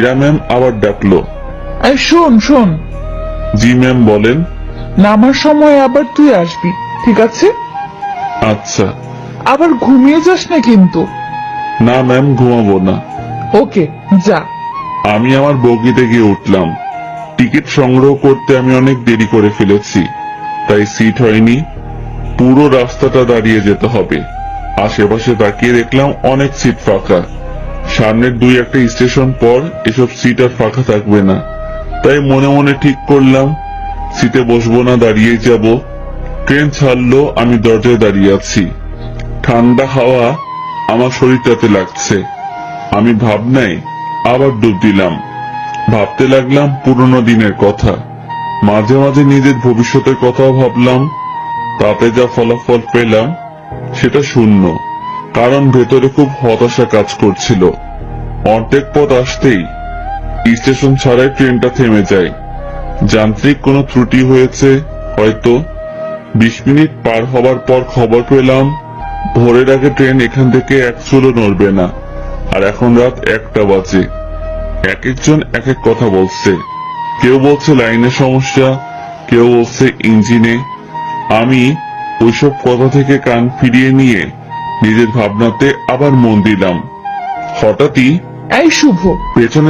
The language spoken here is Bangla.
ইরা ম্যাম আবার ডাকলো। এই শোন শোন। জি ম্যাম বলেন। নামার সময় আবার তুই আসবি ঠিক আছে? আচ্ছা। আবার ঘুমিয়ে যাস না কিন্তু। না ম্যাম ঘুমাবো না। ওকে যা। আমি আমার বগিতে গিয়ে উঠলাম। টিকিট সংগ্রহ করতে আমি অনেক দেরি করে ফেলেছি তাই সিট হয়নি। পুরো রাস্তাটা দাঁড়িয়ে যেতে হবে। আশেপাশে তাকিয়ে দেখলাম অনেক সিট ফাঁকা। সামনের দুই একটা স্টেশন পর এসব সিট আর ফাঁকা থাকবে না। তাই মনে মনে ঠিক করলাম, সিটে বসবো না দাঁড়িয়ে যাব। ট্রেন ছাড়লো, আমি দরজায় দাঁড়িয়ে আছি। ঠান্ডা হাওয়া আমার শরীরটাতে লাগছে। আমি ভাবনায় আবার ডুব দিলাম। ভাবতে লাগলাম পুরনো দিনের কথা। মাঝে মাঝে নিজের ভবিষ্যতের কথাও ভাবলাম। তাতে যা ফলাফল পেলাম, সেটা শূন্য। কারণ ভেতরে খুব হতাশা কাজ করছিল। অর্ধেক পথ আসতেই স্টেশন ছাড়াই ট্রেনটা থেমে যায়। যান্ত্রিক কোনো ত্রুটি হয়েছে হয়তো। বিশ মিনিট পার হবার পর খবর পেলাম, ভোরের আগে ট্রেন এখান থেকে এক চুলো নড়বে না, আর এখন রাত একটা বাজে। এক একজন এক এক কথা বলছে। কেউ বলছে লাইনের সমস্যা, কেউ বলছে ইঞ্জিনে। আমি ওইসব কথা থেকে কান ফিরিয়ে নিয়ে নিজের ভাবনাতে আবার মন দিলাম। হঠাৎই এই শুভ। পেছনে